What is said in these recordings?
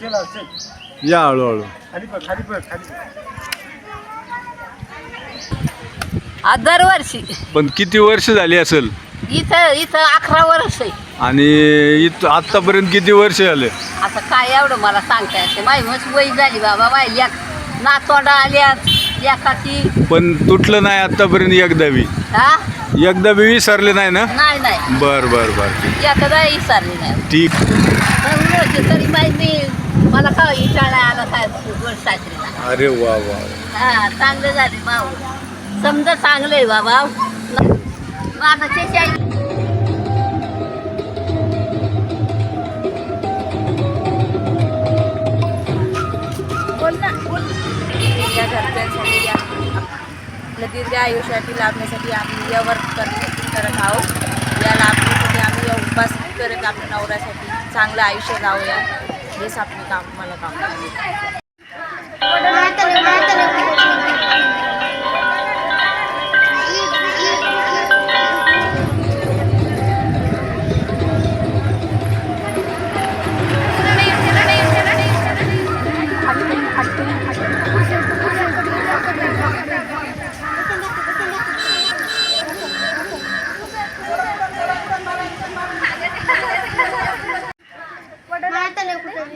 चला चल. या हळूहळू. खाली बघ खाली बघ खाली बघ. आ, दरवर्षी. पण किती वर्ष झाली असेल? इथं इथं अकरा वर्ष आहे. आणि इथं आत्तापर्यंत किती वर्ष झाले? आता काय एवढं मला सांगता येते माझी मस्त वय झाली बाबा माय लेक नातोंडा आल्यात. पण तुटलं नाही आत्तापर्यंत एकदा बी हा? एकदा बी विसरले नाही ना? नाही नाही. बर बर बर. विसरली नाही. ठीक. पण तरी माहिती मला का आला काय साजरीला अरे वा वा हा चांगलं झाले भाऊ. समजा चांगलं आहे बाबा. माझा ना घरच्यांसाठी या दीर्घ आयुष्यासाठी लाभण्यासाठी आम्ही या वर्क करत आहोत. या लाभण्यासाठी आम्ही या उपवास करत आपल्या नवऱ्यासाठी. चांगलं आयुष्य जाऊया. हेच आपलं काम मला काम.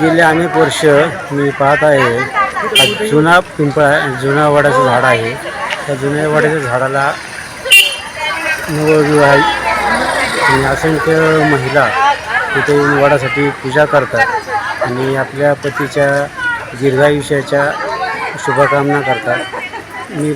गेले अनेक वर्ष मी पाहत आहे. जुना पिंपळा जुन्या वडाचं झाड आहे. त्या जुन्या वडाच्या झाडाला नवविवाह आणि असंख्य महिला तिथे येऊन वडासाठी पूजा करतात आणि आपल्या पतीच्या दीर्घायुष्याच्या शुभकामना करतात. मी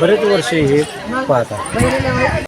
बरेच वर्ष हे पाहतात